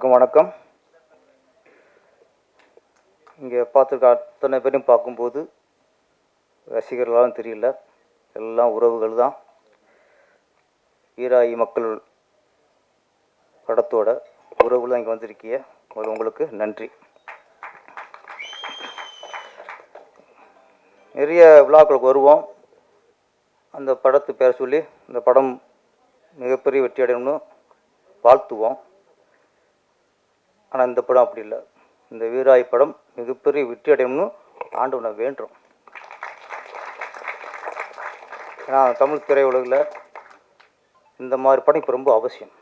எல்லோருக்கும் வணக்கம். இங்கே பார்த்துருக்க அத்தனை பேரையும் பார்க்கும்போது ரசிகர்களாலும் தெரியல. எல்லாம் உறவுகள் தான். ஈராயி மக்கள் படத்தோட உறவுகள் தான் இங்கே வந்திருக்கிய முதல்ல உங்களுக்கு நன்றி. நிறைய விழாக்களுக்கு வருவோம். அந்த படத்து பேரை சொல்லி இந்த படம் மிகப்பெரிய வெற்றி அடையணும்னு வாழ்த்துவோம். ஆனால் இந்த படம் அப்படி இல்லை. இந்த வீராய் படம் மிகப்பெரிய வெற்றி அடையணும்னு ஆண்டவனை வேண்டும் ஏன்னா தமிழ் திரையுலகில் இந்த மாதிரி படம் இப்போ ரொம்ப அவசியம்.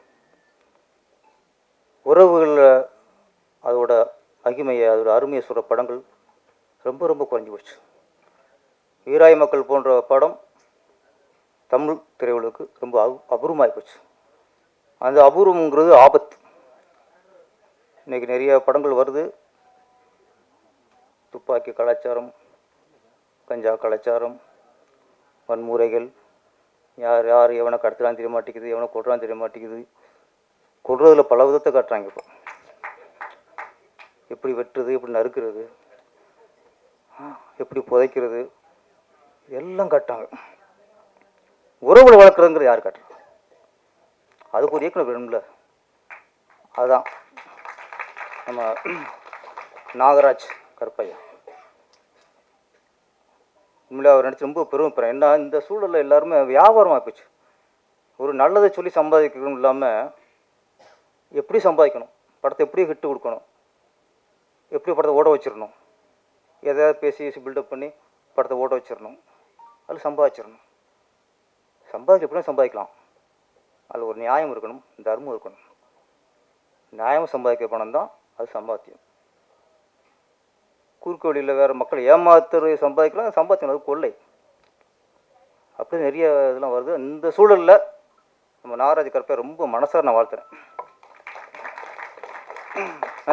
உறவுகளில் அதோட மகிமையை அதோட அருமையை சொல்கிற படங்கள் ரொம்ப ரொம்ப குறைஞ்சி போச்சு. வீராய் மக்கள் போன்ற படம் தமிழ் திரையுலகுக்கு ரொம்ப அபு அபூர்வமாகி போச்சு. அந்த அபூர்வங்கிறது ஆபத்து. இன்றைக்கி நிறைய படங்கள் வருது. துப்பாக்கி கலாச்சாரம் கஞ்சா கலாச்சாரம் வன்முறைகள் யார் யார் எவனை கடத்தலாம் தெரிய மாட்டேங்குது எவனை கொட்டுறான்னு தெரிய மாட்டேங்குது. கொள்றதுல பல விதத்தை காட்டுறாங்க இப்போ. எப்படி வெட்டுறது எப்படி நறுக்கிறது எப்படி புதைக்கிறது எல்லாம் காட்டாங்க உறவுகளை வளர்க்குறதுங்கிறது யார் காட்டுறது? அதுக்கு ஒரு இயக்குனர் வேணும்ல. அதுதான் நம்ம நாகராஜ் கருப்பையா. உண்மையிலே அவர் நினச்சி ரொம்ப பெருமைப்படுறேன் ஏன்னா இந்த சூழலில் எல்லாருமே வியாபாரமாக போச்சு ஒரு நல்லதை சொல்லி சம்பாதிக்கணும் இல்லாமல் எப்படி சம்பாதிக்கணும்? படத்தை எப்படி ஹிட்டு கொடுக்கணும்? எப்படி படத்தை ஓட வச்சிடணும்? எதையாவது பேசி பில்டப் பண்ணி படத்தை ஓட வச்சிடணும். அதில் சம்பாதிச்சிடணும். சம்பாதிக்க எப்படியும் சம்பாதிக்கலாம். அதில் ஒரு நியாயம் இருக்கணும் தர்மம் இருக்கணும். நியாயம் சம்பாதிக்க பணம் தான் அது சம்பாத்தியம். குறுக்கு வழியில் வேறு மக்கள் ஏமாத்துறது சம்பாதிக்கலாம் சம்பாத்தியம் அது கொள்ளை. அப்படி நிறைய இதெல்லாம் வருது. இந்த சூழலில் நம்ம நாகராஜ் கருப்பை ரொம்ப மனசார நான் வாழ்த்துறேன்.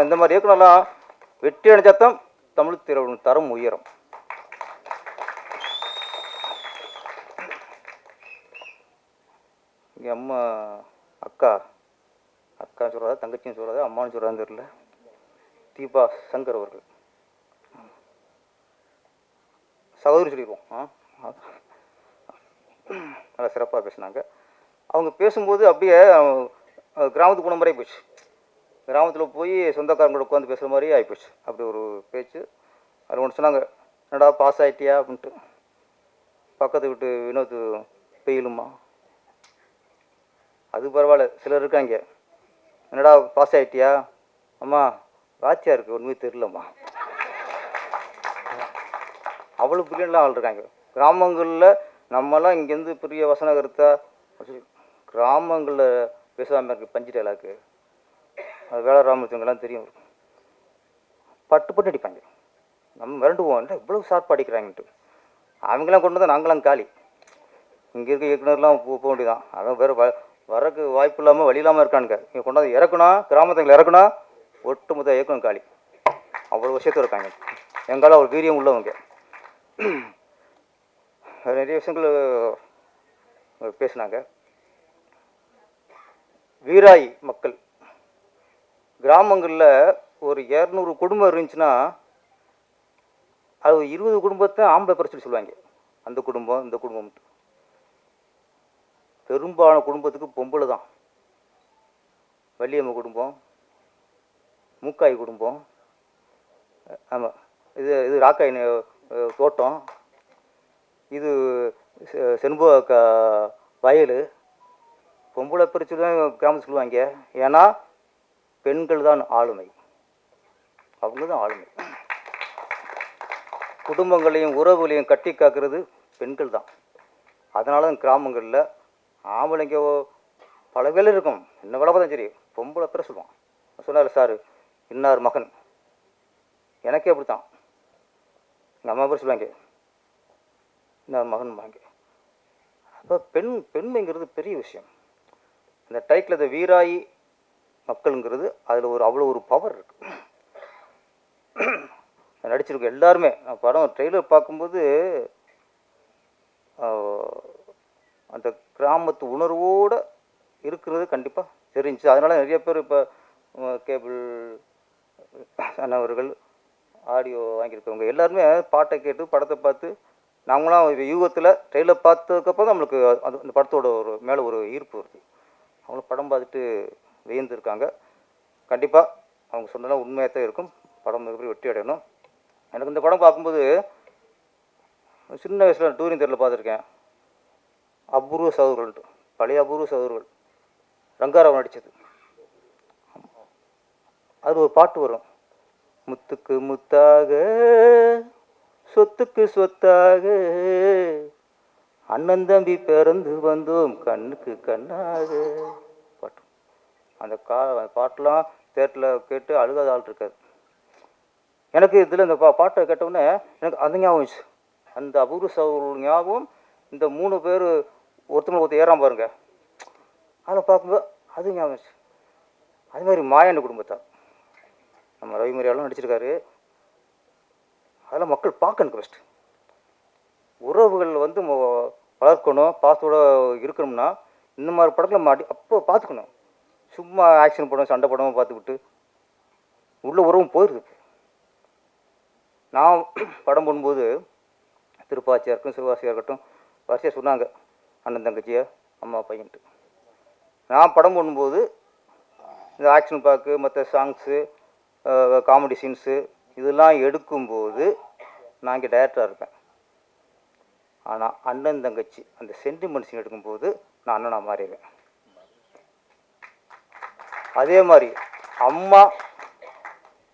இந்த மாதிரி இயக்குனர்லாம் வெற்றி அடைஞ்சாத்தான் தமிழ் திரையுடன் தரம் உயரும். எங்கள் அம்மா அக்கா அக்கா சொல்கிறதா தங்கச்சின்னு சொல்கிறதா அம்மான்னு சொல்கிறான்னு தெரியல. தீபா சங்கர் அவர்கள். சகோதரி சொல்லிடுவோம். ஆ? நல்லா சிறப்பாக பேசினாங்க. அவங்க பேசும்போது அப்படியே கிராமத்து போன போச்சு கிராமத்தில் போய் சொந்தக்காரங்களோட உட்காந்து பேசுகிற மாதிரி ஆகிப்போச்சு அப்படி ஒரு பேச்சு. அதில் ஒன்று சொன்னாங்க என்னடா பாஸ் ஆகிட்டியா அப்படின்ட்டு. பக்கத்து வீட்டு வினோத் பெயிலுமா. அது பரவாயில்ல சிலர் இருக்காங்க. என்னடா பாஸ் ஆகிட்டியா அம்மா வாத்தியாருக்கு ஒன்றுமே தெரிலம்மா அவ்வளோ பிரில்லியன்ட்லாம் ஆள் இருக்காங்க கிராமங்களில் நம்மலாம் இங்கேருந்து பெரிய வசன கருத்தா கிராமங்களில் பேசாமல் இருக்கு பஞ்சு டைலாக்கு அது வேலை ராமச்சந்திரங்கெல்லாம் தெரியும். பட்டு பட்டு அடிப்பாங்க. நம்ம மிரண்டுவோம். என்ன இவ்வளோ ஷார்ப்பாக அடிக்கிறாங்கன்ட்டு. அவங்களாம் கொண்டு வந்தால் நாங்களாம் காலி. இங்கே இருக்க இயக்குனர்லாம் போக வேண்டியதான் அதான் வேறு வ வரக்கு வாய்ப்பு இல்லாமல் வழி இல்லாமல் இருக்கானுங்க. இங்கே கொண்டாந்து இறக்கணும் கிராமத்துங்களை இறக்குனா ஒட்டுமொத்த இயக்கம் காலி. அவ்வளோ விஷயத்தில் இருக்காங்க. எங்கால ஒரு வீரியம் உள்ளவங்க நிறைய விஷயங்கள் பேசுனாங்க. வீராய் மக்கள். கிராமங்களில் ஒரு இரநூறு குடும்பம் இருந்துச்சுன்னா அது இருபது குடும்பத்தை ஆம்பளை பிரச்சனை சொல்லுவாங்க. அந்த குடும்பம் இந்த குடும்பம். பெரும்பாலான குடும்பத்துக்கு பொம்பளை தான் வள்ளியம்மை குடும்பம் மூக்காய் குடும்பம். ஆமாம் இது இது ராக்காய் தோட்டம். இது செ- செண்பக க வயல். பொம்பளை பிரிச்சு தான் கிராமத்து சொல்லுவாங்க ஏன்னா பெண்கள் தான் ஆளுமை. அவங்க தான் ஆளுமை. குடும்பங்களையும் உறவுகளையும் கட்டி காக்கிறது பெண்கள் தான். அதனால தான் கிராமங்களில் ஆம்பளைங்க பல வேலை இருக்கும். என்ன வேலை பார்த்தா சரி பொம்பளை பேர சொல்லுவான். சொன்னார் சார் இன்னார் மகன். எனக்கே அப்படி தான் எங்கள் அம்மா பேர் சொல்லுவாங்க. இன்னார் மகன் வாங்க அப்போ பெண் பெண்மைங்கிறது பெரிய விஷயம். இந்த டைட்டில் இந்த வீராயி மக்களுங்கிறது அதில் ஒரு அவ்வளோ ஒரு பவர் இருக்கு. நடிச்சிருக்கோம் எல்லாருமே. நான் படம் ட்ரெய்லர் பார்க்கும்போது அந்த கிராமத்து உணர்வோடு இருக்கிறது கண்டிப்பாக தெரிஞ்சுச்சு அதனால நிறைய பேர் இப்போ கேபிள் அண்ணவர்கள் ஆடியோ வாங்கியிருக்கவங்க எல்லாருமே பாட்டை கேட்டு படத்தை பார்த்து நாங்களாம் யூகத்தில் ட்ரெயிலர் பார்த்ததுக்கப்புறம் நம்மளுக்கு அது அந்த படத்தோட ஒரு மேலே ஒரு ஈர்ப்பு வருது. அவங்களும் படம் பார்த்துட்டு வியந்துருக்காங்க. கண்டிப்பாக அவங்க சொன்னதெல்லாம் உண்மையாக தான் இருக்கும். படம் மிகப்பெரிய வெற்றி அடையணும். எனக்கு இந்த படம் பார்க்கும்போது சின்ன வயசில் டூரிங் தெருவில் பார்த்துருக்கேன். அபூர்வ சகோதரர்கள் பழைய அபூர்வ சகோதரர்கள் ரங்காராவ் நடித்தது அது ஒரு பாட்டு வரும். முத்துக்கு முத்தாக சொத்துக்கு சொத்தாக. அண்ணன் தம்பி பிறந்து வந்தோம் கண்ணுக்கு கண்ணாக. பாட்டு. அந்த கா பாட்டெலாம் தேட்டரில் கேட்டு அழுகாத ஆள் இருக்காது எனக்கு இதில் இந்த பா பாட்டை கேட்டவுடனே எனக்கு அந்த ஞாபகம் அந்த அபூர்வ சகோதரர்கள் ஞாபகம் இந்த மூணு பேர் ஒருத்தவங்க ஒருத்தர் ஏறாம பாருங்க. அதில் பார்க்கும்போது அது ஞாபகம் அது மாதிரி மாயாண்ட குடும்பத்தார் நம்ம ரவி நடிச்சிருக்காரு. அதெல்லாம் மக்கள் பார்க்கணும் ஃபஸ்ட்டு உறவுகள் வந்து வளர்க்கணும் பாசத்தோட இருக்கணும்னா இந்த மாதிரி படத்தில் நம்ம அடி அப்போ பார்த்துக்கணும். சும்மா ஆக்ஷன் படம் சண்டை படமாக பார்த்துக்கிட்டு உள்ள உறவும் போயிடுது நான் படம் பண்ணும்போது திருப்பாச்சியாக இருக்கட்டும் சிவகாசியாக இருக்கட்டும் வரிசையாக சொன்னாங்க அண்ணன் தங்கச்சியை அம்மா பையன்ட்டு. நான் படம் பண்ணும்போது இந்த ஆக்ஷன் பார்க்கு மற்ற சாங்ஸு காமெடி சீன்ஸு இதெல்லாம் எடுக்கும்போது நான் இங்கே டேரக்டராக இருப்பேன். ஆனால் அண்ணன் தங்கச்சி அந்த சென்டிமெண்ட் சீன் எடுக்கும்போது நான் அண்ணனாக மாறிடுவேன். அதே மாதிரி அம்மா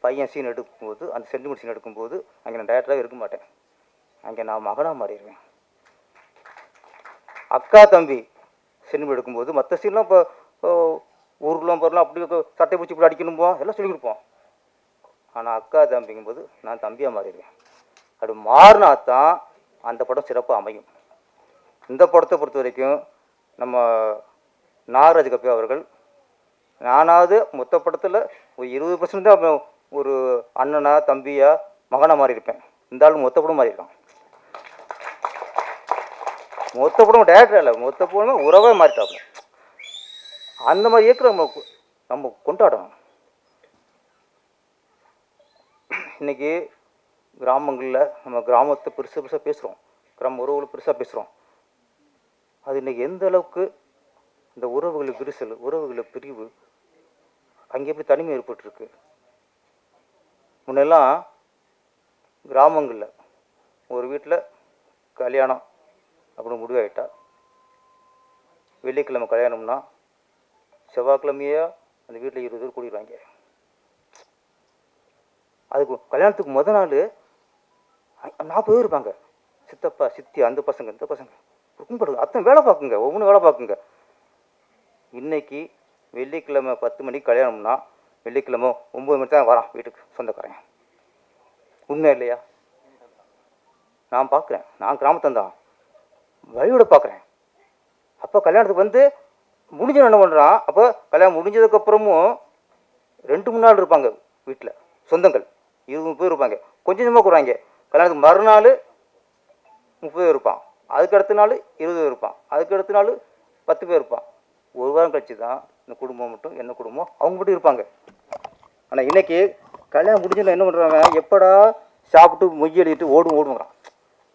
பையன் சீன் எடுக்கும்போது அந்த சென்டிமெண்ட் சீன் எடுக்கும்போது அங்கே நான் டேரக்டராக இருக்க மாட்டேன். அங்கே நான் மகனாக மாறிடுவேன். அக்கா தம்பி சினிமா எடுக்கும்போது மற்ற சீன்லாம் இப்போ ஊர்லாம் போகிறலாம் அப்படி சட்டை பிடிச்சி இப்படி அடிக்கணும்போ? எல்லாம் சொல்லி கொடுப்போம். ஆனால் அக்கா தம்பிங்கும் போது நான் தம்பியாக மாறிடுவேன் அப்படி மாறினா தான் அந்த படம் சிறப்பாக அமையும். இந்த படத்தை பொறுத்த வரைக்கும் நம்ம நாகராஜ் கப்பி அவர்கள் நானாவது மொத்த படத்தில் ஒரு இருபது பர்சன்ட் தான் ஒரு அண்ணனா தம்பியா மகனாக மாறி இருப்பேன் இந்த ஆள் மொத்த படம் மாறி மொத்த படம் டேரக்டர் இல்லை மொத்த படமும் உறவே மாறிட்டாப்புல. அந்த மாதிரி இயக்குற நம்ம நம்ம கொண்டாடணும். இன்னைக்கு கிராமங்களில் நம்ம கிராமத்தை பெருசாக பெருசாக பேசுகிறோம் கிராம உறவுகளை பெருசாக பேசுகிறோம் அது இன்னைக்கு எந்த அளவுக்கு இந்த உறவுகளை விரிசல் உறவுகளை பிரிவு அங்கே எப்படி தனிமை ஏற்பட்டிருக்கு? முன்னெல்லாம் கிராமங்களில் ஒரு வீட்டில் கல்யாணம் அப்படின்னு முடிவாயிட்டா. வெள்ளிக்கிழமை கல்யாணம்னா செவ்வாய்க்கிழமையா அந்த வீட்டில் இருபது பேர் கூடிடுவாங்க அதுக்கு கல்யாணத்துக்கு முத நாள் நாற்பது பேர் இருப்பாங்க சித்தப்பா சித்தி அந்த பசங்க இந்த பசங்க. கும்பிடுங்க. அத்தனை வேலை பார்க்குங்க. ஒவ்வொன்றும் வேலை பார்க்குங்க. இன்னைக்கு வெள்ளிக்கிழமை பத்து மணிக்கு கல்யாணம்னா வெள்ளிக்கிழமை ஒம்பது மணி தான் வரான் வீட்டுக்கு சொந்தக்காரன். உண்மை இல்லையா? நான் பார்க்குறேன். நான் கிராமத்தந்தான் வழியோட பார்க்குறேன். அப்போ கல்யாணத்துக்கு வந்து முடிஞ்சவன் என்ன பண்ணுறான் அப்போ கல்யாணம் முடிஞ்சதுக்கப்புறமும் ரெண்டு மூணு நாள் இருப்பாங்க வீட்டில். சொந்தங்கள். இருபது பேர் இருப்பாங்க. கொஞ்சம் கொஞ்சமாக கூடுவாங்க. கல்யாணத்துக்கு மறுநாள் முப்பது பேர் இருப்பான். அதுக்கு அடுத்த நாள் இருபது பேர் இருப்பான். அதுக்கு அடுத்த நாள் பத்து பேர் இருப்பான். ஒரு வாரம் கழிச்சு தான் இந்த குடும்பம் மட்டும் என்ன குடும்பம் அவங்க மட்டும் இருப்பாங்க. ஆனால் இன்றைக்கி கல்யாணம் முடிஞ்சதில் என்ன பண்ணுறாங்க எப்படா சாப்பிட்டு மொய் எழுதிட்டு ஓடும் ஓடுங்கிறான்.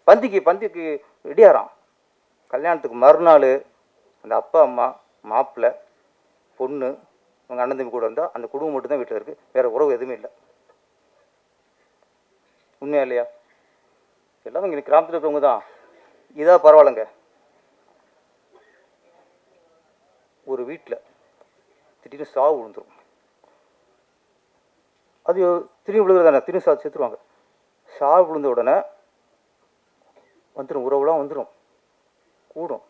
பந்திக்கு பந்திக்கு ரெடியாகிறான். கல்யாணத்துக்கு மறுநாள் அந்த அப்பா அம்மா மாப்பிள்ளை பொண்ணு அவங்க அண்ணன் தம்பி கூட வந்தால் அந்த குடும்பம் மட்டும்தான் வீட்டில் இருக்குது வேறு உறவு எதுவுமே இல்லை. உண்மையா இல்லையா? எல்லாமே இங்கே கிராமத்தில் இருக்கிறவங்க தான் இதாக பரவாயில்லைங்க. ஒரு வீட்டில் திடீர்னு சாவு விழுந்துரும். அது திரும்பி விழுகிறதானே? திரும்பி சாவு சேர்த்துருவாங்க சாவு விழுந்த உடனே வந்துடும் உறவுலாம் வந்துடும் கூடும்.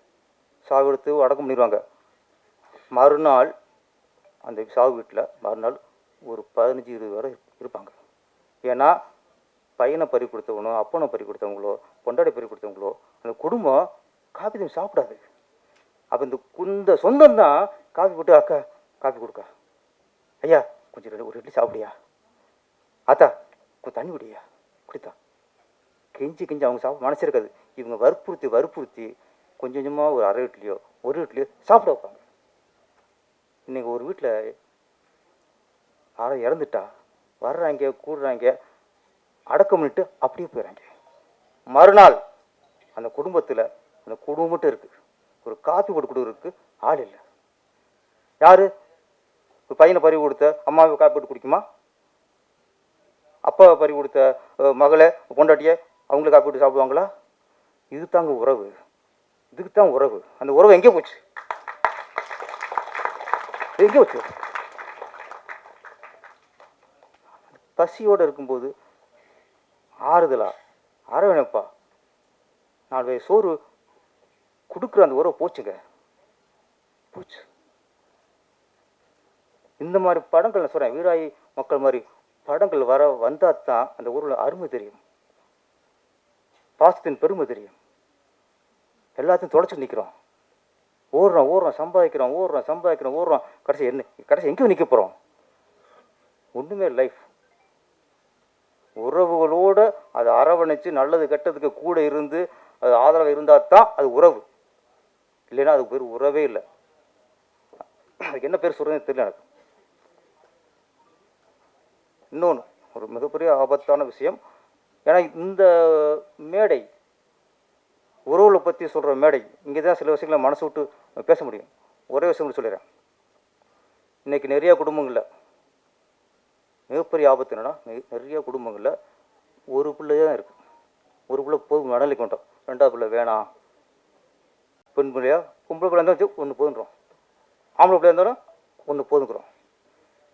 சாவு எடுத்து அடக்கம் பண்ணிடுவாங்க மறுநாள் அந்த சாவு வீட்டில் மறுநாள் ஒரு பதினஞ்சு இருபது வரை இருப்பாங்க. ஏன்னா பையனை பறி கொடுத்தவனோ அப்பனை பறி கொடுத்தவங்களோ பொண்டாடி பறி கொடுத்தவங்களோ அந்த குடும்பம் காஃபி தண்ணி சாப்பிடாது. அப்போ இந்த குந்த சொந்தம் தான் காஃபி போட்டு அக்கா காஃபி கொடுக்கா. ஐயா கொஞ்சம் ரெண்டு- ஒரு இட்லி சாப்பிடியா ஆத்தா கொஞ்சம் தண்ணி குடியா குடித்தா. கெஞ்சி கெஞ்சி அவங்க சாப்பிட மனசு இருக்காது. இவங்க வற்புறுத்தி வற்புறுத்தி கொஞ்சம் கொஞ்சமாக ஒரு அரை இட்லியோ ஒரு இட்லியோ சாப்பிட வைப்பாங்க. இன்னைக்கு ஒரு வீட்டில் யாரோ இறந்துட்டா வர்றாங்க கூடுறாங்க அடக்கம் பண்ணிட்டு அப்படியே போயிடறாங்க மறுநாள் அந்த குடும்பத்தில் அந்த குடும்பம் மட்டும் இருக்குது ஒரு காப்பி போட்டு கொடுக்குறதுக்கு ஆள் இல்லை. யார்? ஒரு பையனை பறி கொடுத்த அம்மாவை காப்பி போட்டு குடிக்குமா? அப்பாவை பறி கொடுத்த மகளை பொண்டாட்டிய அவங்கள காப்பி போட்டு சாப்பிடுவாங்களா? இது தாங்க உறவு. இதுக்கு தான் உறவு. அந்த உறவு எங்கே போச்சு? எங்கே போச்சு? பசியோடு இருக்கும்போது ஆறுதலா? அரவணைப்பா. நாலு வயசு சோறு கொடுக்குற அந்த உறவு போச்சுங்க. போச்சு. இந்த மாதிரி படங்கள் நான் சொல்கிறேன் வீராயி மக்கள் மாதிரி படங்கள் வர வந்தால் தான் அந்த ஊரில் அருமை தெரியும். பாசத்தின் பெருமை தெரியும். எல்லாத்தையும் தொலைச்சி நிற்கிறோம் ஓடுறோம் ஓடுறோம் சம்பாதிக்கிறோம் ஓடுறோம் சம்பாதிக்கிறோம் ஓடுறோம். கடைசி என்ன கடைசி எங்கேயும் நிற்க போகிறோம் ஒன்றுமே லைஃப் உறவுகளோடு அதை அரவணைச்சு நல்லது கெட்டதுக்கு கூட இருந்து அது ஆதரவு இருந்தால் தான் அது உறவு. இல்லைன்னா அதுக்கு பேர் உறவே இல்லை. அதுக்கு என்ன பேர் சொல்கிறதுன்னு தெரியல எனக்கு. இன்னொன்று ஒரு மிகப்பெரிய ஆபத்தான விஷயம். ஏன்னா இந்த மேடை உறவுகளை பற்றி சொல்கிற மேடை இங்கே தான் சில விஷயங்களை மனசு விட்டு பேச முடியும். ஒரே விஷயம் சொல்லிடுறேன். இன்றைக்கி நிறையா குடும்பங்களில் மிகப்பெரிய ஆபத்து என்னென்னா நெ- நிறைய குடும்பங்களில் ஒரு பிள்ளை தான் இருக்குது ஒரு பிள்ளை போதும் நடலைக்கு கொண்டோம் ரெண்டாவது பிள்ளை வேணாம் பெண் பிள்ளையா? கும்பல் பிள்ளை இருந்தாலும் ஒன்று போதுன்றோம். ஆம்பளை பிள்ளையா இருந்தாலும் ஒன்று போதுங்கிறோம்.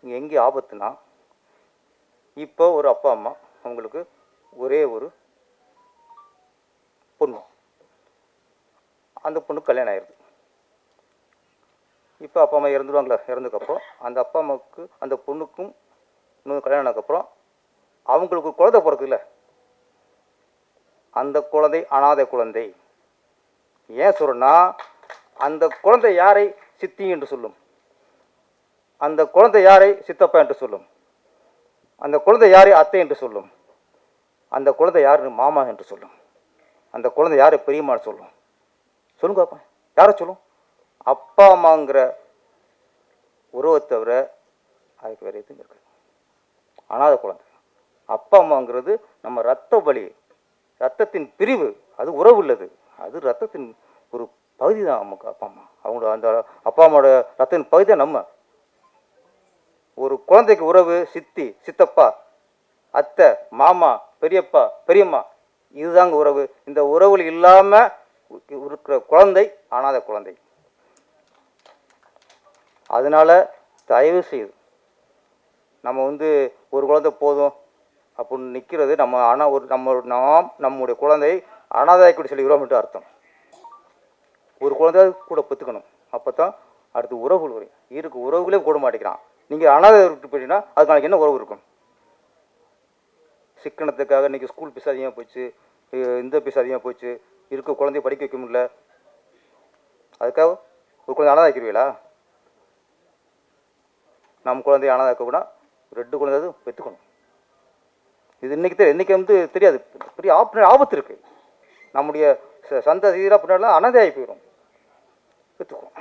இங்கே எங்கே ஆபத்துனா இப்போ ஒரு அப்பா அம்மா அவங்களுக்கு ஒரே ஒரு பொண்ணு. அந்த பொண்ணுக்கு கல்யாணம் ஆயிடுது இப்போ அப்பா அம்மா இறந்துடுவாங்களா இறந்ததுக்கப்புறம் அந்த அப்பா அம்மாவுக்கு அந்த பொண்ணுக்கும் இன்னொரு கல்யாணம் ஆனதுக்கப்புறம் அவங்களுக்கு குழந்தை பிறக்குது இல்லை அந்த குழந்தை அனாதை குழந்தை. ஏன் சொல்றேன்னா அந்த குழந்தை யாரை? சித்தி என்று சொல்லும். அந்த குழந்தை யாரை? சித்தப்பா என்று சொல்லும். அந்த குழந்தை யாரை? அத்தை என்று சொல்லும். அந்த குழந்தை யார் மாமா என்று சொல்லும். அந்த குழந்தை யார்? பெரியம்மான்னு சொல்லும். சொல்லுங்க அப்பா. யாரை சொல்லும்? அப்பா அம்மாங்கிற உறவை தவிர அதுக்கு வேறு எதுவும் இருக்காது. அனாதை குழந்தை. அப்பா அம்மாங்கிறது நம்ம ரத்த பலி ரத்தத்தின் பிரிவு அது உறவு உள்ளது. அது ரத்தத்தின் ஒரு பகுதி தான் நமக்கு அப்பா அம்மா. அவங்களோட அந்த அப்பா அம்மாவோட ரத்தத்தின் பகுதி தான் நம்ம. ஒரு குழந்தைக்கு உறவு சித்தி சித்தப்பா அத்தை மாமா பெரியப்பா பெரியம்மா இதுதாங்க உறவு. இந்த உறவுகள் இல்லாமல் இருக்கிற குழந்தை அனாதை குழந்தை. அதனால் தயவு செய்து நம்ம வந்து ஒரு குழந்தை போதும் அப்படின்னு நிற்கிறது நம்ம ஆனால் ஒரு நம்ம நாம் நம்முடைய குழந்தை அனாதாயக்கூட சொல்லி மட்டும் அர்த்தம். ஒரு குழந்தை கூட பெற்றுக்கணும். அப்போ தான் அடுத்து உறவுகள் வரும். இருக்கு உறவுகளே கூட மாட்டேங்கிறான். நீங்கள் அனாதை விட்டு போயிட்டீங்கன்னா அதுக்கு நாளைக்கு என்ன உறவு இருக்கும்? சிக்கனத்துக்காக இன்றைக்கி ஸ்கூல் பீஸ் அதிகமாக போச்சு இந்த பீஸ் அதிகமாக போச்சு இருக்க குழந்தைய படிக்க வைக்க முடியல. அதுக்காக ஒரு குழந்தை அனாதாக்கிறீங்களா நம்ம குழந்தைய அனாதாக்கக்கூடாது ரெண்டு குழந்தை பெற்றுக்கணும். இது இன்னைக்கு தெரியும் இன்னைக்கு வந்து தெரியாது. பெரிய ஆப் ஆபத்து இருக்குது நம்முடைய ச- சீராக பின்னாடிலாம் அனதையாகி போயிடும் பெற்றுக்கணும்.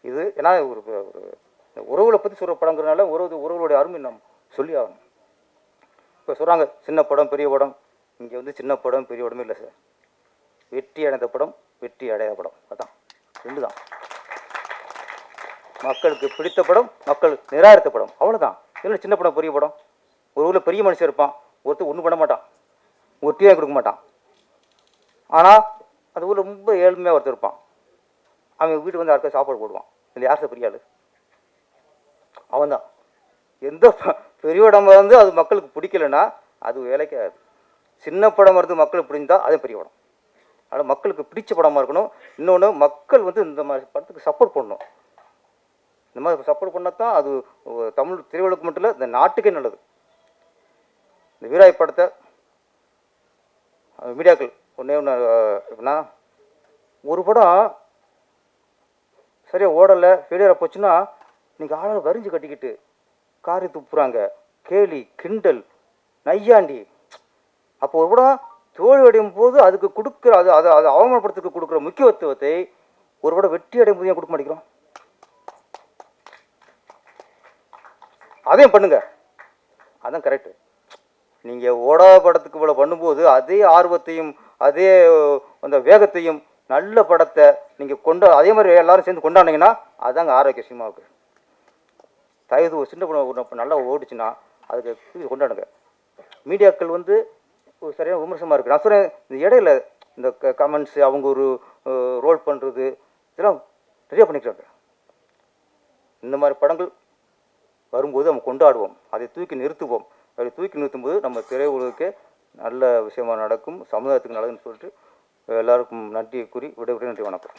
இது ஏன்னா ஒரு ஒரு இந்த உறவுகளை பற்றி சொல்கிற படங்கிறனால உறவு உறவுகளுடைய அருமை நம்ம சொல்லி ஆகணும். இப்போ சொல்கிறாங்க சின்ன படம் பெரிய படம். இங்கே வந்து சின்ன படம் பெரிய படமே இல்லை சார். வெற்றி அடைந்த படம் வெற்றி அடையாத படம். அதான். ரெண்டு தான் மக்களுக்கு பிடித்த படம் மக்கள் நிராகரித்த படம் அவ்வளோதான் இதில் சின்ன படம் பெரிய படம். ஒரு ஊரில் பெரிய மனுஷன் இருப்பான். ஒருத்தர் ஒன்றும் பண்ண மாட்டான். ஒரு டீ கொடுக்க மாட்டான். ஆனால் அந்த ஊரில் ரொம்ப ஏழ்மையாக ஒருத்தர் இருப்பான். அவன் வீட்டுக்கு வந்து யாருக்கும் சாப்பாடு போடுவான். இல்லை யார் சார் பெரிய ஆள்? அவன் தான் எந்த பெரிய படம் வந்து அது மக்களுக்கு பிடிக்கலன்னா அது வேலைக்காது சின்ன படம் வந்து மக்களுக்கு பிடிந்தா அது பெரிய படம். ஆனால் மக்களுக்கு பிடிச்ச படமாக இருக்கணும். இன்னொன்று மக்கள் வந்து இந்த மாதிரி படத்துக்கு சப்போர்ட் பண்ணணும். இந்த மாதிரி சப்போர்ட் பண்ணால் தான் அது தமிழ் திரையுலகம் மட்டும் இல்லை இந்த நாட்டுக்கே நல்லது. இந்த வீராய் படத்தை மீடியாக்கள் ஒன்றே ஒன்று எப்படின்னா ஒரு படம் சரியாக ஓடலை ஃபெயிலியராக போச்சுன்னா நீங்கள் ஆளாக வரிஞ்சு கட்டிக்கிட்டு காரி துப்புறாங்க. கேலி கிண்டல் நையாண்டி. அப்போ ஒரு படம் தோல்வி அடையும் போது அதுக்கு கொடுக்குற அது அதை அதை அவமானப்படுத்துக்கு கொடுக்குற முக்கியத்துவத்தை ஒரு படம் வெற்றி அடையும் போது ஏன் கொடுக்க மாட்டேங்கிறோம்? அதையும் பண்ணுங்க. அதான் கரெக்டு நீங்கள் ஓடா படத்துக்கு இவ்வளோ பண்ணும்போது அதே ஆர்வத்தையும் அதே அந்த வேகத்தையும் நல்ல படத்தை நீங்கள் கொண்டு அதே மாதிரி எல்லாரும் சேர்ந்து கொண்டாடினீங்கன்னா அதாங்க ஆரோக்கிய சினிமாவுக்கு. தயவு ஒரு சின்ன படம் இப்போ நல்லா ஓடிச்சுன்னா அதுக்கு கொண்டாடுங்க. மீடியாக்கள் வந்து ஒரு சரியான விமர்சனமாக இருக்குது நான் சொல்கிறேன் இந்த இடையில இந்த கமெண்ட்ஸ் அவங்க ஒரு ரோல் பண்ணுறது இதெல்லாம் நிறையா பண்ணிக்கிறாங்க. இந்த மாதிரி படங்கள் வரும்போது நம்ம கொண்டாடுவோம். அதை தூக்கி நிறுத்துவோம். அதை தூக்கி நிறுத்தும்போது நம்ம திரையுலகே நல்ல விஷயமாக நடக்கும். சமுதாயத்துக்கு நடக்கும்னு சொல்லிட்டு எல்லாருக்கும் நன்றி கூறி விடைபெற்று நன்றி வணக்கம்.